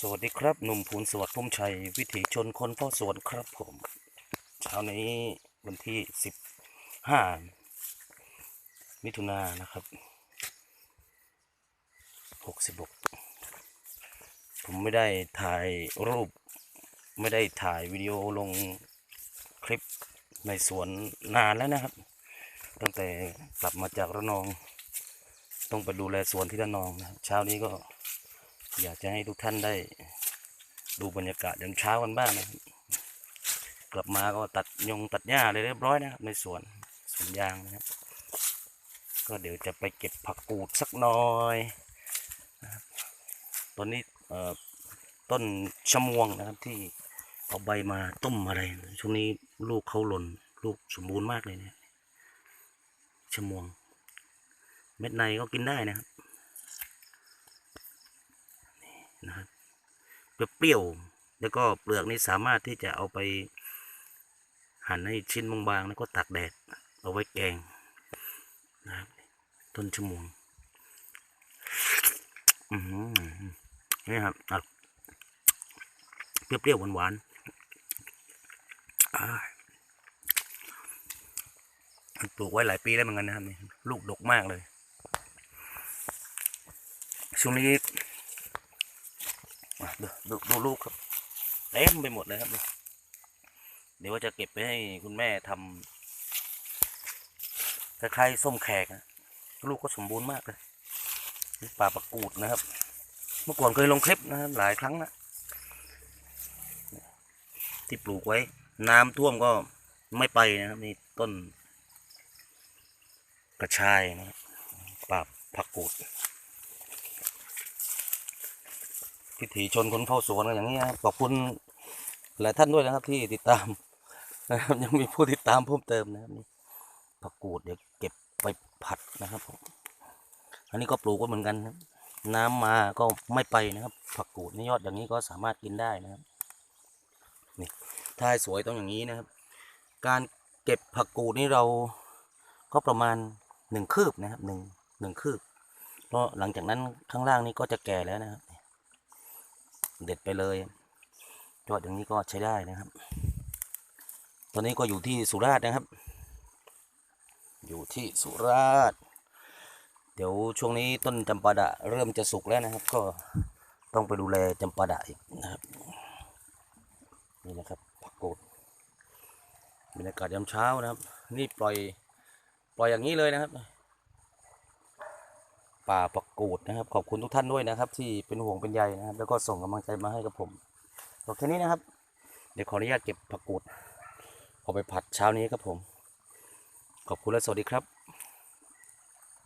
สวัสดีครับหนุ่มภูนสวัสดิ์พุ่มชัย วิถีชนคนเฝ้าสวนครับผม เช้านี้วันที่สิบห้ามิถุนายนนะครับหกสิบหกผมไม่ได้ถ่ายรูป ไม่ได้ถ่ายวิดีโอลงคลิปในสวนนานแล้วนะครับ ตั้งแต่กลับมาจากระนอง ต้องไปดูแลสวนที่ระนองนะเช้านี้ก็ อยากจะให้ทุกท่านได้ดูบรรยากาศยามเช้ากันบ้างนะครับกลับมาก็ตัดยงตัดหญ้าเลยเรียบร้อยนะครับในสวนสวนยางนะครับ ก็เดี๋ยวจะไปเก็บผักกูดสักหน่อยนะครับตอนนี้ต้นชะมวงนะครับที่เอาใบมาต้มอะไร ช่วงนี้ลูกเขาหล่นลูกสมบูรณ์มากเลยเนี่ยชะมวง เม็ดในก็กินได้นะครับ เปรี้ยวๆแล้วก็เปลือกนี่สามารถที่จะเอาไปหั่นให้ชิ้นบางๆแล้วก็ตากแดดเอาไว้แกงนะครับต้นชะมวงอือหือนี่ครับอะเปรี้ยวๆหวานๆปลูกไว้หลายปีแล้วเหมือนกันนะครับ ลูกดกมากเลย ช่วงนี้อ่ ดูดูดูลูกครับเต็มไปหมดเลยครับเดี๋ยวว่าจะเก็บไปให้คุณแม่ทำคล้ายๆส้มแขกนะลูกก็สมบูรณ์มากเลยนี่ป่าประกูดนะครับ เมื่อก่อนเคยลงคลิปนะครับหลายครั้งนะที่ปลูกไว้ น้ำท่วมก็ไม่ไปนะครับนี่ต้นกระชายนะป่าผักกูด พิถีชนคนเข้าสวนกันอย่างนี้ขอบคุณหลายท่านด้วยนะครับที่ติดตามนะครับยังมีผู้ติดตามเพิ่มเติมนะครับนี่ผักกูดเดี๋ยวเก็บไปผัดนะครับผมอันนี้ก็ปลูกไว้เหมือนกันครับน้ำมาก็ไม่ไปนะครับ ผักกูดนี่ยอดอย่างนี้ก็สามารถกินได้นะครับนี่ถ้าให้สวยต้องอย่างนี้นะครับ การเก็บผักกูดนี่เราก็ประมาณหนึ่งคืบนะครับหนึ่งหนึ่งคืบเพราะหลังจากนั้นข้างล่างนี่ก็จะแก่แล้วนะครับ เด็ดไปเลยยอดอย่างนี้ก็ใช้ได้นะครับ ตอนนี้ก็อยู่ที่สุราษฎร์นะครับ อยู่ที่สุราษฎร์เดี๋ยวช่วงนี้ต้นจำปาดะเริ่มจะสุกแล้วนะครับ ก็ต้องไปดูแลจำปาดะอีกนะครับ นี่นะครับผักกูดบรรยากาศยามเช้านะครับ นี่ปล่อยปล่อยอย่างนี้เลยนะครับ ป่าปักกูดนะครับ ขอบคุณทุกท่านด้วยนะครับ ที่เป็นห่วงเป็นใยนะครับ แล้วก็ส่งกำลังใจมาให้กับผมโอเคนี้นะครับ เดี๋ยวขออนุญาตเก็บผักกูดเอาไปผัดเช้านี้ครับผม ขอบคุณและสวัสดีครับ